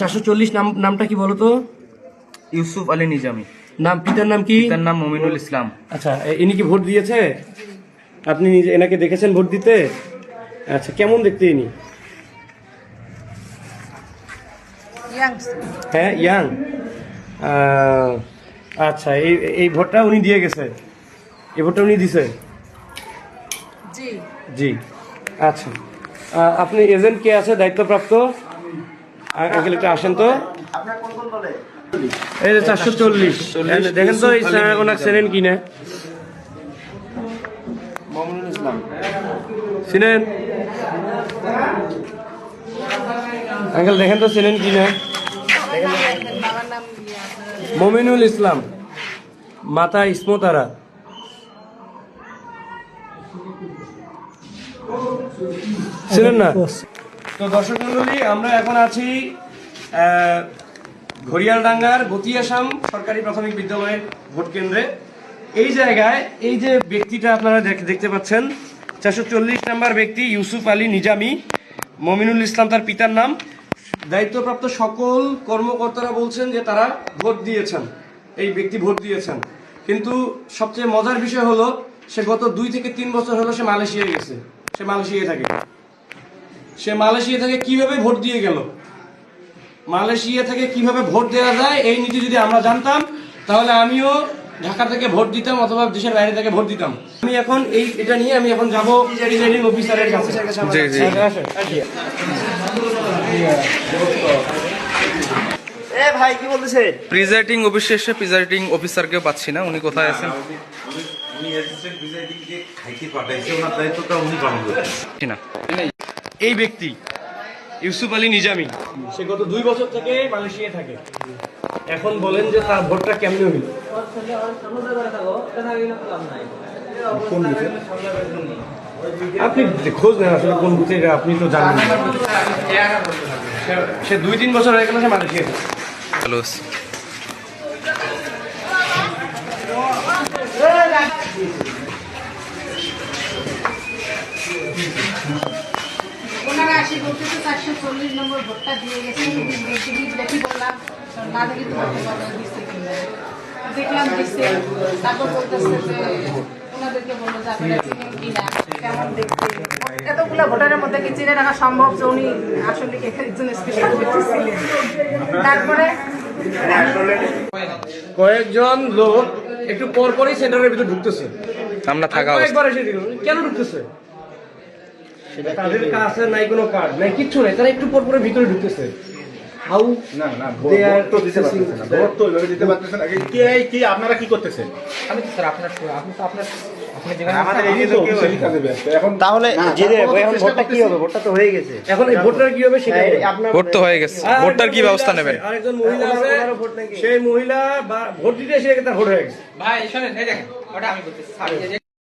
চারশো চল্লিশ নাম নামটা কি বলো তো? ইউসুফ আলী নিজামি। নাম পিতার নাম কি? তার নাম মমিনুল ইসলাম। আচ্ছা ইনি কি ভোট দিয়েছে? আপনি নিজে এনাকে দেখেছেন ভোট দিতে? আচ্ছা কেমন দেখতে ইনি? হ্যাঁ ইয়াং। আচ্ছা এই এই ভোটটা উনি দিয়ে গেছে। এই ভোটটা উনি দিছে? জি। জি। আচ্ছা। আপনি এজেন্ট কে আছে দায়িত্বপ্রাপ্ত? আঙ্কেল একটু আসেন তো। এই যে চারশো চল্লিশ। দেখেন তো এই ওনার চেনেন কি না চিনেন? আঙ্কেল দেখেন তো চেনেন কি না বাবার নাম আপনার মমিনুল ইসলাম মাতা ইসমতারা। ছিলেন না? তো দর্শক মন্ডলী আমরা এখন আছি ঘড়িয়ালডাঙ্গার গতিয়াসাম সরকারি প্রাথমিক বিদ্যালয়ের ভোট কেন্দ্রে। এই জায়গায় এই যে ব্যক্তিটা আপনারা দেখ- দেখতে পাচ্ছেন, চারশো চল্লিশ নাম্বার ব্যক্তি ইউসুফ আলী নিজামি, মমিনুল ইসলাম তার পিতার নাম। দায়িত্বপ্রাপ্ত সকল কর্মকর্তারা বলছেন যে তারা ভোট দিয়েছেন, এই ব্যক্তি ভোট দিয়েছেন। কিন্তু সবচেয়ে মজার বিষয় হলো, সে গত দুই থেকে তিন বছর হলো সে মালয়েশিয়ায় গেছে, সে মালয়েশিয়ায় থাকে। সে মালয়েশিয়া থেকে কীভাবে ভোট দিয়ে গেল? মালয়েশিয়া থেকে কীভাবে ভোট দেওয়া যায় এই নীতি যদি আমরা জানতাম তাহলে আমিও ঢাকা থেকে ভোট দিতাম অথবা দেশের বাইরে থেকে ভোট দিতাম। আমি এখন এই এটা নিয়ে আমি এখন যাব প্রিজাইডিং অফিসারের কাছে। আসেন। এ ভাই কি বলতেছে? প্রিজাইডিং অফিসে এসে প্রিজাইডিং অফিসারকেও পাচ্ছি না উনি কোথায় আছেন? উনি অ্যাসিস্ট্যান্ট প্রিজাইডিংকে খাইতে পাঠাইছে ওনার দায়িত্বটা উনি পালন করছেন। না। এই ব্যক্তি ইউসুফ আলী নিজামি। সে গত দুই বছর থেকে মালয়েশিয়ায় থাকে। এখন বলেন যে তার ভোটটা কেমনে হইল আপনি খোঁজ নেন আসলে কোন বুথে আপনি তো জানেন সে- সে দুই তিন বছর হয়ে গেল সে মালয়েশিয়ায় হ্যালো ওনারা আসি বলতেছে চারশো চল্লিশ নম্বর ভোটটা দিয়ে গেছে। দেখি দেখি বললাম না দেখি তোমার দিচ্ছে দেখলাম দিচ্ছে তারপর বলতেছে যে ওনাদেরকে বলল যে আপনারা চিনেন কিনা কেমন দেখতে। এতগুলো ভোটারের মধ্যে কি চিনে রাখা সম্ভব যে উনি আসলে কি একজন স্পেশাল ব্যক্তি ছিলেন? তারপরে কয়েকজন লোক একটু পর পরই সেন্টারের ভিতরে ঢুকতেছে। আমরা থাকা কেন ঢুকতেছে? তাদের কাছে নাই কোনো কার্ড নাই কিচ্ছু নাই তারা একটু পর পরে ভিতরে ঢুকতেছে। হাউ না না তো দিতে না ভোট তো দিতে কি কি আপনারা কি করতেছেন? তাহলে এখন ভোটটা কি হবে? ভোটটা তো হয়ে গেছে। এখন এই ভোটার কি হবে সেটা ভোট তো হয়ে গেছে। ভোটটার কি ব্যবস্থা মহিলা নেবেন? আরেকজন মহিলা আছে? সেই মহিলা বা- ভোট দিতে তার ভোট হয়ে গেছে। ভাই শোনেন এই দেখেন ওটা আমি বলতেছি।